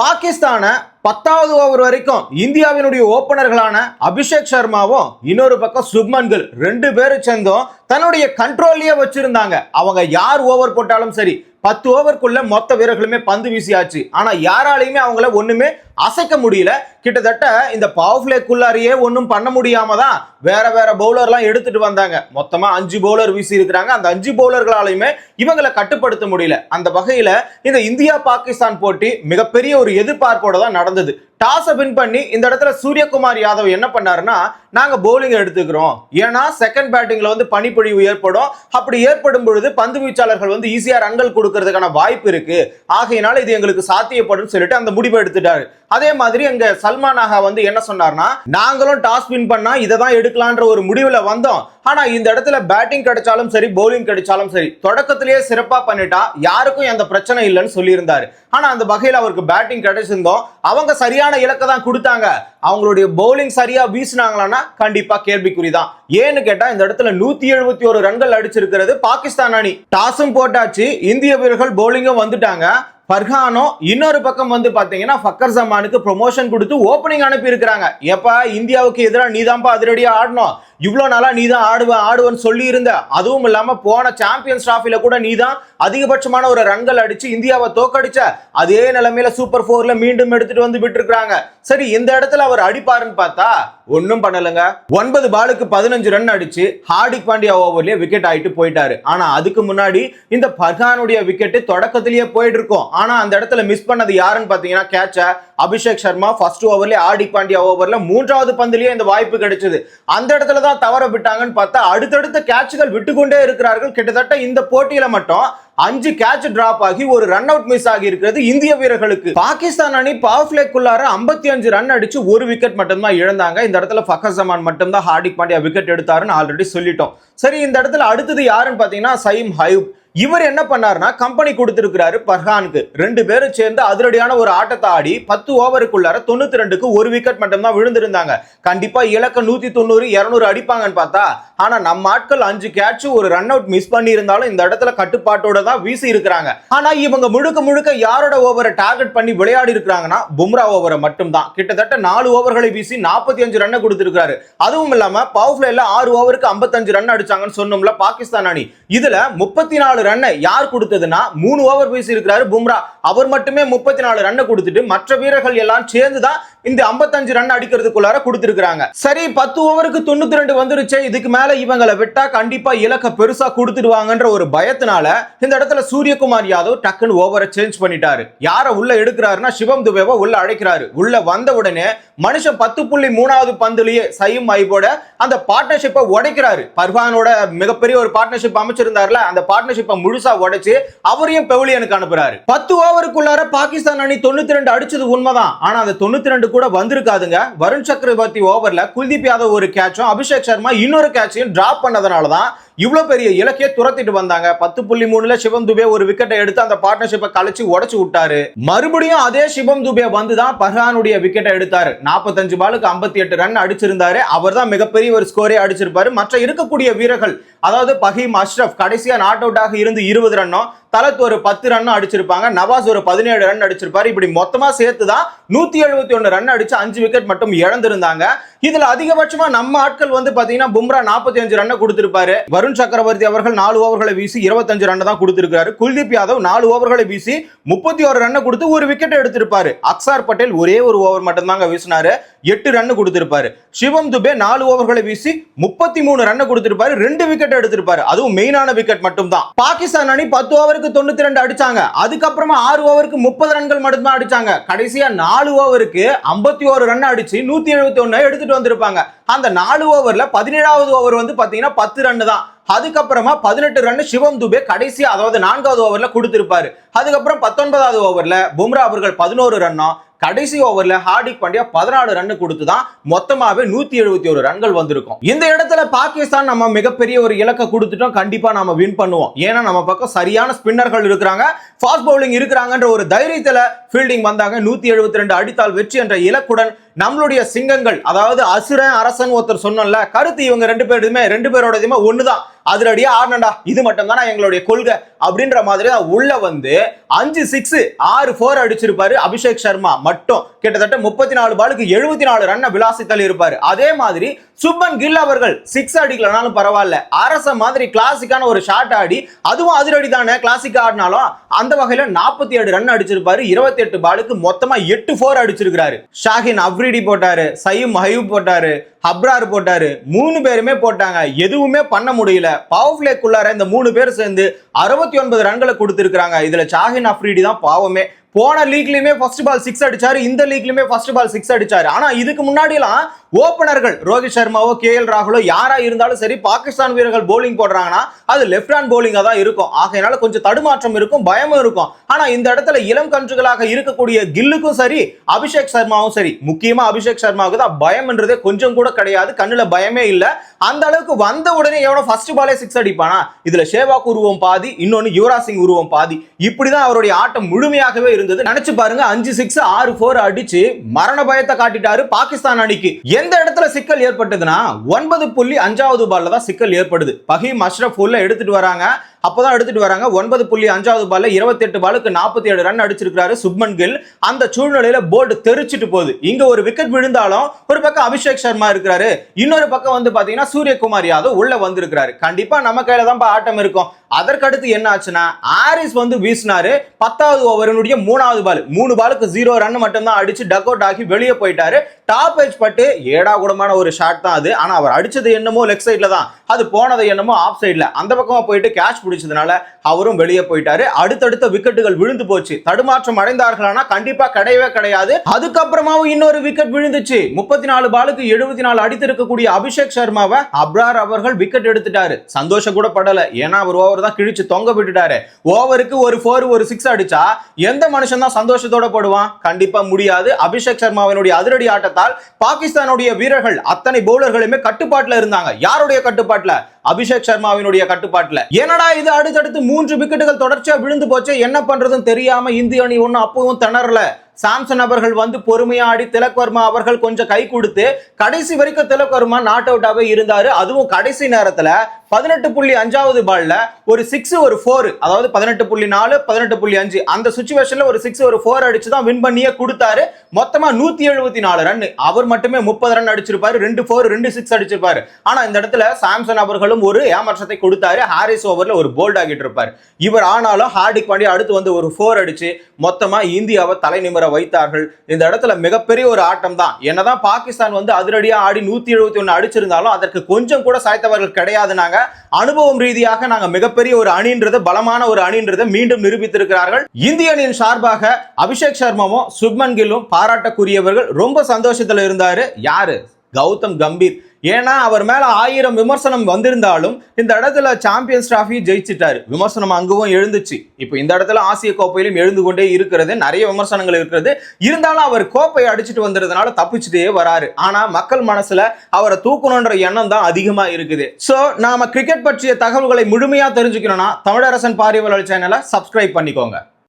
பாகிஸ்தான பத்தாவது ஓவர் வரைக்கும் இந்தியாவினுடைய ஓபனர்களான அபிஷேக் சர்மாவும் இன்னொரு பக்கம் சுப்மன் கில். ரெண்டு பேரும் சேர்ந்தும் தன்னுடைய கண்ட்ரோல்லயே வச்சிருந்தாங்க. அவங்க யார் ஓவர் போட்டாலும் சரி. பத்து ஓவருக்குள்ள மொத்த வீரர்களுமே பந்து வீசியாச்சு. ஆனா யாராலையுமே அவங்கள ஒண்ணுமே அசைக்க முடியல. கிட்டத்தட்ட இந்த பவர் பிளேக்குள்ளாரியே ஒன்றும் பண்ண முடியாம தான் வேற வேற பவுலர்லாம் எடுத்துட்டு வந்தாங்க. மொத்தமா அஞ்சு பவுலர் வீசி இருக்கிறாங்க. அந்த அஞ்சு பவுலர்களாலையுமே இவங்களை கட்டுப்படுத்த முடியல. அந்த வகையில இந்த இந்தியா பாகிஸ்தான் போட்டி மிகப்பெரிய ஒரு எதிர்பார்ப்போட தான் நடந்தது. டாஸை வின் பண்ணி இந்த இடத்துல சூரியகுமார் யாதவ் என்ன பண்ணாருன்னா நாங்கள் பவுலிங் எடுத்துக்கிறோம். ஏன்னா செகண்ட் பேட்டிங்கில் வந்து பனிப்பொழிவு ஏற்படும். அப்படி ஏற்படும் பொழுது பந்து வீச்சாளர்கள் வந்து ஈஸியாக ரன்கள் கொடுக்கறதுக்கான வாய்ப்பு இருக்கு. ஆகையினால இது எங்களுக்கு சாத்தியப்படும் சொல்லிட்டு அந்த முடிவை எடுத்துட்டாரு. அதே மாதிரி எங்கள் சல்மான் ஆகா வந்து என்ன சொன்னார்னா நாங்களும் டாஸ் வின் பண்ணா இதை தான் எடுக்கலான்ற ஒரு முடிவில் வந்தோம். ஆனா இந்த இடத்துல பேட்டிங் கிடைச்சாலும் சரி பவுலிங் கிடைச்சாலும் சரி தொடக்கத்திலேயே சிறப்பாக பண்ணிட்டா யாருக்கும் எந்த பிரச்சனை இல்லைன்னு சொல்லியிருந்தாரு. ஆனா அந்த வகையில் அவருக்கு பேட்டிங் கிடைச்சிருந்தோம். அவங்க சரியான இலக்கை தான் கொடுத்தாங்க. அவங்களுடைய பவுலிங் சரியா வீசினாங்களான்னா கண்டிப்பா கேள்விக்குறிதான். ஏன்னு கேட்டா இந்த இடத்துல நூத்தி எழுபத்தி ஒரு ரன்கள் அடிச்சிருக்கிறது பாகிஸ்தான் அணி. டாஸும் போட்டாச்சு. இந்திய வீரர்கள் பவுலிங்கும் வந்துட்டாங்க. ஃபர்ஹானோ இன்னொரு பக்கம் வந்து பார்த்தீங்கன்னா ஃபக்கர் ஜமானுக்கு ப்ரொமோஷன் கொடுத்து ஓப்பனிங் அனுப்பி இருக்கிறாங்க இந்தியாவுக்கு எதிராக நீதான்ப்பா அதிரடியா ஆடணும். இவ்வளோ நாளா நீ தான் ஆடுவ ஆடுவன்னு சொல்லி இருந்த அதுவும் இல்லாம போன சாம்பியன்ஸ் டிராஃபில கூட நீ தான் அதிகபட்சமான ஒரு ரன்கள் அடிச்சு இந்தியாவை தோக்கடிச்ச. அதே நிலைமையில சூப்பர் போர்ல மீண்டும் எடுத்துட்டு வந்து விட்டுருக்குறாங்க. சரி இந்த இடத்துல அவர் அடிப்பாருன்னு பார்த்தா ஒன்றும் பண்ணலங்க. ஒன்பது பாலுக்கு பதினஞ்சு ரன் அடிச்சு ஹார்டிக் பாண்டியா ஓவர்லயே விக்கெட் ஆயிட்டு போயிட்டாரு. ஆனா அதுக்கு முன்னாடி இந்த பர்ஹானுடைய விக்கெட் தொடக்கத்திலேயே போயிட்டு இருக்கும். ஆனா அந்த இடத்துல மிஸ் பண்ணது யாருன்னு பாத்தீங்கன்னா கேட்ச அபிஷேக் சர்மா ஃபர்ஸ்ட் ஓவர்லேயே ஹார்திக் பாண்டியா ஓவர்ல மூன்றாவது பந்துலயே இந்த வாய்ப்பு கிடைச்சது. அந்த இடத்துல தான் தவற விட்டாங்கன்னு பார்த்தா அடுத்தடுத்த கேட்சுகள் விட்டுக்கொண்டே இருக்கிறார்கள். கிட்டத்தட்ட இந்த போட்டியில மட்டும் அஞ்சு கேட்ச் டிராப் ஆகி ஒரு ரன் அவுட் மிஸ் ஆகி இருக்கிறது இந்திய வீரர்களுக்கு. பாகிஸ்தான் அணி பவர் பிளேக்குள்ளார ஐம்பத்தி அஞ்சு ரன் அடிச்சு ஒரு விக்கெட் மட்டும்தான் இழந்தாங்க. இந்த இடத்துல ஃபக்கர் ஜமான் மட்டும்தான் ஹார்திக் பாண்டியா விக்கெட் எடுத்தாருன்னு ஆல்ரெடி சொல்லிட்டோம். சரி இந்த இடத்துல அடுத்தது யாருன்னு பாத்தீங்கன்னா சயிம் ஹைப் இவர் என்ன பண்ணாருன்னா கம்பெனி கொடுத்திருக்கிறாரு பர்ஹானுக்கு. ரெண்டு பேரும் சேர்ந்து அதிரடியான ஒரு ஆட்டத்தை ஆடி பத்து ஓவருக்குள்ளார தொண்ணூத்தி ரெண்டுக்கு ஒரு விக்கெட் மட்டும்தான் விழுந்திருந்தாங்க. கண்டிப்பா இலக்க நூத்தி தொண்ணூறு இருநூறு அடிப்பாங்கன்னு பார்த்தா ஆனா நம்ம ஆட்கள் அஞ்சு கேட்ச் ஒரு ரன் அவுட் மிஸ் பண்ணி இருந்தாலும் இந்த இடத்துல கட்டுப்பாட்டோட தான் வீசி இருக்கிறாங்க. ஆனா இவங்க முழுக்க முழுக்க யாரோட ஓவரை டார்கெட் பண்ணி விளையாடி இருக்கிறாங்கன்னா பும்ரா ஓவரை மட்டும்தான். கிட்டத்தட்ட நாலு ஓவர்களை வீசி நாற்பத்தி அஞ்சு ரன் கொடுத்திருக்காரு அதுவும் இல்லாம பவர் பிளேல ஆறு ஓவருக்கு ஐம்பத்தஞ்சு ரன் அடிச்சாங்கன்னு சொன்னோம்ல பாகிஸ்தான் அணி. இதுல முப்பத்தி நாலு ரன்னை யார் கொடுத்ததுன்னா மூணு ஓவர் வீசி இருக்கிறாரு பும்ரா. அவர் மட்டுமே முப்பத்தி நாலு ரன்னை கொடுத்துட்டு மற்ற வீரர்கள் எல்லாம் சேர்ந்து தான் இந்த 55 ரன் அடிக்கிறதுக்குள்ளார கொடுத்துருக்காங்க சரி பத்து ஓவருக்கு தொண்ணூத்தி ரெண்டு வந்துருச்சு இதுக்கு மேல இவங்களை விட்டா கண்டிப்பா இலக்க பெருசா கொடுத்துடுவாங்கன்ற ஒரு பயத்தினால இந்த இடத்துல சூரியகுமார் யாதவ் டக்குன்னு ஓவரை சேஞ்ச் பண்ணிட்டாரு. யார உள்ள எடுக்கிறாருன்னா சிவம் துபேவை உள்ள அழைக்கிறாரு. உள்ள வந்த உடனே மனுஷன் பத்து புள்ளி மூணாவது பந்துலயே சையும் ஐபோட அந்த பார்ட்னர்ஷிப்பை உடைக்கிறாரு. பர்வானோட மிகப்பெரிய ஒரு பார்ட்னர்ஷிப் அமைச்சிருந்தாருல அந்த பார்ட்னர்ஷிப்பை முழுசா உடைச்சு அவரையும் பெவிலியனுக்கு அனுப்புறாரு. பத்து ஓவருக்குள்ளார பாகிஸ்தான் அணி தொண்ணூத்தி ரெண்டு அடிச்சது உண்மைதான். ஆனா அந்த தொண்ணூத்தி ரெண்டு கூட வந்திருக்காதுங்க. வருண் சக்கரவர்த்தி ஓவர்ல குல்தீப் யாதவ் ஒரு கேட்சும் அபிஷேக் சர்மா இன்னொரு கேட்சையும் டிராப் பண்ணதுனால தான் இவ்வளவு பெரிய இலக்கைய துரத்திட்டு வந்தாங்க. பத்து புள்ளி மூணுல சிவம் துபே ஒரு விக்கெட்டை எடுத்து அந்த பார்ட்னர்ஷிப்பை கழிச்சு உடச்சு விட்டாரு. மறுபடியும் அதே சிவம் துபே வந்து தான் பர்ஹானுடைய விக்கெட்டை எடுத்தாரு. நாற்பத்தஞ்சு பாலுக்கு ஐம்பத்தி எட்டு ரன் அடிச்சிருந்தாரு. அவர் தான் மிகப்பெரிய ஒரு ஸ்கோரே அடிச்சிருப்பாரு. மற்ற இருக்கக்கூடிய வீரர்கள் அதாவது பஹீம் அஷ்ரப் கடைசியா நாட் அவுட்டாக இருந்து இருபது ரன்னோ தலத் ஒரு பத்து ரன் அடிச்சிருப்பாங்க. நவாஸ் ஒரு பதினேழு ரன் அடிச்சிருப்பாரு. இப்படி மொத்தமா சேர்த்து தான் நூத்தி எழுபத்தி ஒன்னு ரன் அடிச்சு அஞ்சு விக்கெட் மட்டும் இழந்திருந்தாங்க. இதுல அதிகபட்சமா நம்ம ஆட்கள் வந்து பாத்தீங்கன்னா பும்ரா நாற்பத்தி அஞ்சு ரன்னை கொடுத்திருப்பாரு. வருண் சக்கரவர்த்தி அவர்கள் நாலு ஓவர்களை வீசி இருபத்தஞ்சு ரன் தான் கொடுத்திருக்காரு குல்தீப் யாதவ் நாலு ஓவர்களை வீசி முப்பத்தி ஒரு ரன்னை கொடுத்து ஒரு விக்கெட் எடுத்திருப்பாரு. அக்சார் பட்டேல் ஒரே ஒரு ஓவர் மட்டும்தாங்க வீசினாரு. எட்டு ரன் கொடுத்திருப்பாரு. சிவம் துபே நாலு ஓவர்களை வீசி முப்பத்தி மூணு ரன் கொடுத்திருப்பாரு. ரெண்டு விக்கெட் எடுத்திருப்பாரு. அதுவும் மெயினான விக்கெட் மட்டும் தான் பாகிஸ்தான் அணி பத்து ஓவருக்கு தொண்ணூத்தி ரெண்டு அடிச்சாங்க. அதுக்கப்புறமா ஆறு ஓவருக்கு முப்பது ரன்கள் மட்டும்தான் அடிச்சாங்க. கடைசியா நாலு ஓவருக்கு ஐம்பத்தி ஒரு ரன் அடிச்சு நூத்தி எழுபத்தி ஒன்னு எடுத்துட்டு வந்திருப்பாங்க. அந்த நாலு ஓவர்ல பதினேழாவது ஓவர் வந்து பாத்தீங்கன்னா பத்து ரன் தான் அதுக்கப்புறமா பதினெட்டு ரன் சிவம் துபே கடைசி அதாவது நான்காவது ஓவர்ல கொடுத்திருப்பாரு. அதுக்கப்புறம் பத்தொன்பதாவது ஓவர்ல பும்ரா அவர்கள் பதினோரு ரன்னும் கடைசி ஓவர்ல ஹார்திக் பாண்டியா பதினாலு ரன் கொடுத்து தான் மொத்தமாவே நூத்தி எழுபத்தி ஒரு ரன்கள் வந்திருக்கும். இந்த இடத்துல பாகிஸ்தான் நம்ம மிகப்பெரிய ஒரு இலக்கை கொடுத்துட்டோம். கண்டிப்பா நம்ம வின் பண்ணுவோம். ஏன்னா நம்ம பக்கம் சரியான ஸ்பின்னர்கள் இருக்கிறாங்க. ஃபாஸ்ட் பவுலிங் இருக்கிறாங்கன்ற ஒரு தைரியத்துல ஃபீல்டிங் வந்தாங்க. நூத்தி எழுபத்தி ரெண்டு அடித்தால் வெற்றி என்ற இலக்குடன் நம்மளுடைய சிங்கங்கள் அதாவது அசுரன் அரசன் ஒருத்தர் சொன்னோம்ல கருத்து இவங்க ரெண்டு பேருமே ரெண்டு பேரோடதுமே ஒண்ணுதான். அதிரடியா ஆடணும்டா இது மட்டும்தானே எங்களுடைய கொள்கை அப்படின்ற மாதிரி தான் உள்ள வந்து அஞ்சு சிக்ஸ் ஆறு ஃபோர் அடிச்சிருப்பாரு அபிஷேக் சர்மா மட்டும். கிட்டத்தட்ட முப்பத்தி நாலு பாலுக்கு எழுபத்தி நாலு ரன்னை விளாசி தள்ளி இருப்பாரு அதே மாதிரி சுப்பன் கில் அவர்கள் சிக்ஸ் அடிக்கலனாலும் பரவாயில்ல. அரச மாதிரி கிளாசிக்கான ஒரு ஷாட் ஆடி அதுவும் அதிரடி தானே கிளாசிக் ஆடினாலும் அந்த வகையில நாற்பத்தி ஏழு ரன் அடிச்சிருப்பாரு. இருபத்தி எட்டு பாலுக்கு மொத்தமா எட்டு ஃபோர் அடிச்சிருக்காரு ஷாஹின் அப்ரிடி போட்டாரு சயீம் ஹயூப் போட்டாரு. ஹப்ரார் போட்டாரு. மூணு பேருமே போட்டாங்க. எதுவுமே பண்ண முடியல. பவர் பிளேக்குள்ளார இந்த மூணு பேர் சேர்ந்து அறுபத்தி ஒன்பது ரன்களை கொடுத்துருக்காங்க இதுல ஷாஹின் அப்ரிடி தான் பாவமே. போன லீக்லயுமே ஃபர்ஸ்ட் பால் சிக்ஸ் அடிச்சாரு இந்த லீக்லயுமே ஃபர்ஸ்ட் பால் சிக்ஸ் அடிச்சாரு. ஆனா இதுக்கு முன்னாடிலாம் ஓபனர்கள் ரோஹித் சர்மாவோ கே எல் ராகுலோ யாரா இருந்தாலும் சரி பாகிஸ்தான் வீரர்கள் போலிங் போடுறாங்கன்னா அது லெஃப்ட் ஹேண்ட் போலிங்கா தான் இருக்கும். ஆகையினால கொஞ்சம் தடுமாற்றம் இருக்கும் பயமும் இருக்கும். ஆனா இந்த இடத்துல இளம் கன்றுகளாக இருக்கக்கூடிய கில்லுக்கும் சரி அபிஷேக் சர்மாவும் சரி முக்கியமா அபிஷேக் சர்மாவுக்கு தான் பயம்ன்றதே கொஞ்சம் கூட கிடையாது கண்ணுல பயமே இல்ல. அந்த அளவுக்கு வந்த உடனே எவனோ ஃபர்ஸ்ட் பாலே சிக்ஸ் அடிப்பானா? இதுல ஷேவாக் உருவம் பாதி இன்னொன்னு யுவராஜ் சிங் உருவம் பாதி. இப்படிதான் அவருடைய ஆட்டம் முழுமையாகவே இருந்தது. நினைச்சு பாருங்க அஞ்சு சிக்ஸ் ஆறு போர் அடிச்சு மரண பயத்தை காட்டிட்டாரு பாகிஸ்தான் அணிக்கு. எந்த இடத்துல சிக்கல் ஏற்பட்டதுன்னா ஒன்பது புள்ளி அஞ்சாவது பால்ல தான் சிக்கல் ஏற்படுது. பஹீம் அஷ்ரஃப் உள்ள எடுத்துட்டு வராங்க. அப்போதான் எடுத்துட்டு வராங்க. ஒன்பது புள்ளி அஞ்சாவது பால்ல இருபத்தி எட்டு பாலுக்கு நாற்பத்தி ஏழு ரன் அடிச்சிருக்காரு சுப்மன் கில். அந்த சூழ்நிலையில போர்டு தெரிச்சிட்டு போகுது. இங்க ஒரு விக்கெட் விழுந்தாலும் ஒரு பக்கம் அபிஷேக் சர்மா இருக்கிறாரு. இன்னொரு பக்கம் வந்து பாத்தீங்கன்னா சூரியகுமார் யாதவ் உள்ள வந்திருக்கிறாரு. கண்டிப்பா நம்ம கையில தான் ஆட்டம் இருக்கும். அதற்கடுத்து என்ன ஆச்சுன்னா ஆரிஸ் வந்து வீசினாரு. பத்தாவது ஓவரினுடைய மூணாவது பால் மூணு பாலுக்கு ஜீரோ ரன் மட்டும்தான் அடிச்சு டக் அவுட் ஆகி வெளியே போயிட்டாரு. டாப் ஏஜ் பட்டு ஏடா கூடமான ஒரு ஷாட் தான் அது. ஆனா அவர் அடிச்சது என்னமோ லெக் சைட்ல தான். அது போனது என்னமோ ஆஃப் சைட்ல அந்த பக்கமா போயிட்டு கேட்ச் பிடிச்சதுனால அவரும் வெளியே போயிட்டாரு. அடுத்தடுத்த விக்கெட்டுகள் விழுந்து போச்சு. தடுமாற்றம் அடைந்தார்களானா கண்டிப்பா கிடையவே கிடையாது. அதுக்கப்புறமாவும் இன்னொரு விக்கெட் விழுந்துச்சு. முப்பத்தி நாலு பாலுக்கு எழுபத்தி நாலு அடித்திருக்கக்கூடிய அபிஷேக் சர்மாவை அப்ரார் அவர்கள் விக்கெட் எடுத்துட்டாரு. சந்தோஷம் கூட படல. ஏன்னா அவர் ஓவர் தான் கிழிச்சு தொங்க விட்டுட்டாரு. ஓவருக்கு ஒரு ஃபோர் ஒரு சிக்ஸ் அடிச்சா எந்த மனுஷன் தான் சந்தோஷத்தோட போடுவான்? கண்டிப்பா முடியாது. அபிஷேக் சர்மாவினுடைய அதிரடி ஆட்டத்தால் பாகிஸ்தானுடைய வீரர்கள் அத்தனை பவுலர்களுமே கட்டுப்பாட்டுல இருந்தாங்க. யாருடைய கட்டுப்பாட்டில்? அபிஷேக் சர்மாவினுடைய கட்டுப்பாட்டுல. என்னடா இது அடுத்தடுத்து மூன்று விக்கெட்டுகள் தொடர்ச்சியா விழுந்து போச்சு? என்ன பண்றதுன்னு தெரியாம இந்திய அணி ஒன்னும் அப்பவும் திணறல. சாம்சன் அவர்கள் வந்து பொறுமையாடி திலக்வர்மா அவர்கள் கொஞ்சம் கை கொடுத்து கடைசி வரைக்கும் திலக்வர்மா நாட் அவுட்டாகவே இருந்தார். அதுவும் கடைசி நேரத்தில் பதினெட்டு புள்ளி அஞ்சாவது பால்ல ஒரு சிக்ஸ் ஒரு ஃபோர் அதாவது பதினெட்டு புள்ளி நாலு பதினெட்டு புள்ளி அஞ்சு அந்த சுச்சுவேஷன்ல ஒரு சிக்ஸ் ஒரு ஃபோர் அடிச்சு தான் வின் பண்ணியே கொடுத்தாரு. மொத்தமா நூத்தி எழுபத்தி நாலு ரன் அவர் மட்டுமே முப்பது ரன் அடிச்சிருப்பாரு. ரெண்டு ஃபோர் ரெண்டு சிக்ஸ் அடிச்சிருப்பாரு. ஆனா இந்த இடத்துல சாம்சன் அவர்களும் ஒரு ஏமாற்றத்தை கொடுத்தாரு. ஹாரிஸ் ஓவர்ல ஒரு போல்ட் ஆகிட்டு இருப்பாரு. இவர் ஆனாலும் ஹார்டிக் பாண்டியா அடுத்து வந்து ஒரு ஃபோர் அடிச்சு மொத்தமா இந்தியாவை தலை நிமிர வைத்தார்கள். இந்த இடத்துல மிகப்பெரிய ஒரு ஆட்டம் தான் என்னதான் பாகிஸ்தான் வந்து அதிரடியா ஆடி நூத்தி எழுபத்தி ஒன்னு அடிச்சிருந்தாலும் அதற்கு கொஞ்சம் கூட சாய்த்தவர்கள் கிடையாது நாங்க. அனுபவம் ரீதியாக நாங்க மிகப்பெரிய ஒரு அணின்றது பலமான ஒரு அணின்றதை மீண்டும் நிரூபித்திருக்கிறார்கள். இந்திய அணியின் சார்பாக அபிஷேக் சர்மாவும் சுப்மன் கில்லும் பாராட்டக்கூடியவர்கள் ரொம்ப சந்தோஷத்துல இருந்தாரு. யாரு? கௌதம் கம்பீர். ஏன்னா அவர் மேலே ஆயிரம் விமர்சனம் வந்திருந்தாலும் இந்த இடத்துல சாம்பியன்ஸ் டிராஃபி ஜெயிச்சிட்டாரு. விமர்சனம் அங்கவும் எழுந்துச்சு. இப்போ இந்த இடத்துல ஆசிய கோப்பையிலும் எழுந்து கொண்டே இருக்கிறது. நிறைய விமர்சனங்கள் இருக்கிறது. இருந்தாலும் அவர் கோப்பையை அடிச்சுட்டு வந்ததுனால தப்பிச்சுட்டே வராரு. ஆனால் மக்கள் மனசில் அவரை தூக்கணுன்ற எண்ணம் தான் அதிகமாக இருக்குது. ஸோ நாம கிரிக்கெட் பற்றிய தகவல்களை முழுமையாக தெரிஞ்சுக்கணும்னா தமிழரசன் பாரிவலர் சேனலை சப்ஸ்கிரைப் பண்ணிக்கோங்க.